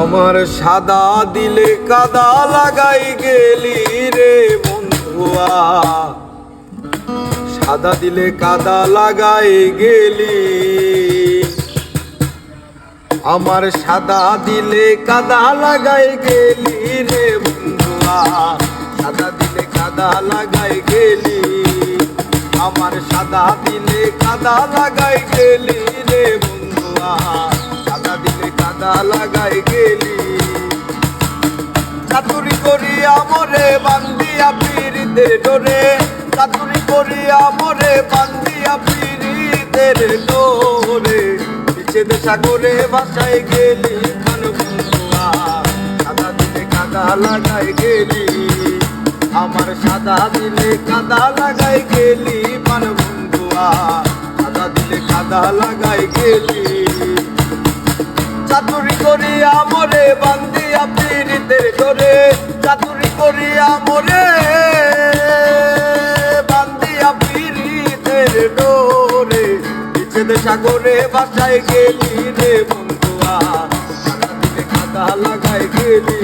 আমার সাদা দিলে কাদা লাগাই গেলি রে বন্ধুয়া। সাদা দিলে কাদা লাগাই গেলি। আমার সাদা দিলে কাদা লাগাই গেলি রে বন্ধুয়া। সাদা দিলে কাদা লাগাই গেলি। আমার সাদা দিলে কাদা লাগাই গেলি রে বন্ধুয়া। দিলে কাদা লাগাই গেলি। চাতুরি করিয়া মরে বান্দিয়া পিরিতে ডোরে। চাতুরি করিয়া মরে বান্দিয়া পিরিতের ডোরে। বিচ্ছেদ সাগরে বাসায় গেলি, খান বন্ধুয়া। সাদা দিলে কাদা লাগাই গেলি। আমার সাদা দিলে কাদা লাগাই গেলি পান বন্ধুয়া। সাদা দিলে কাদা লাগাই গেলি। চাতুরি করিয়া মরে বান্দিয়া পিরিতে ডোরে চাতুরি করিয়া মরে বান্দিয়া পিরিতে ডোরে বিচ্ছেদ সাগরে বাসায় গেলি রে বন্ধুয়া কাদা লাগাই গেলি।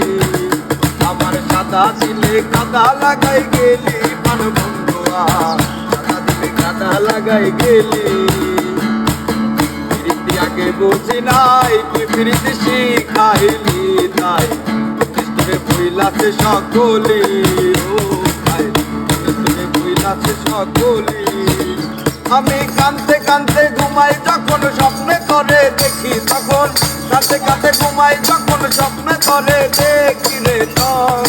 আমার সাদা দিলে কাদা লাগাই গেলি পান বন্ধুয়া কাদা লাগাই গেলি। আগে বুঝি নাই তুই প্রীতি শিখাইলি তাই। কৃষ্ণে বইলাছে সকলি ও ভাই কৃষ্ণে বইলাছে সকলি আমি কানতে কানতে ঘুমাই যখন স্বপ্নে করে দেখি, তখন কাঁদতে কাঁদতে ঘুমাই যখন স্বপ্নে করে দেখি রে তখন।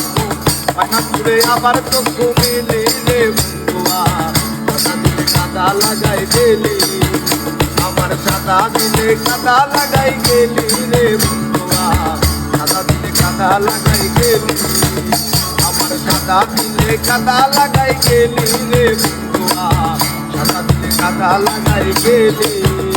আবার চক্ষু মিলি রে বন্ধুয়া কথা কাদা লাগাই গেলি আমার সাদা দিলে কাদা লাগাই গেলি রে বন্ধুয়া সাদা দিলে কাদা লাগাই গেলি আমার সাদা দিলে কাদা লাগাই গেলি রে বন্ধুয়া সাদা দিলে কাদা লাগাই গেলি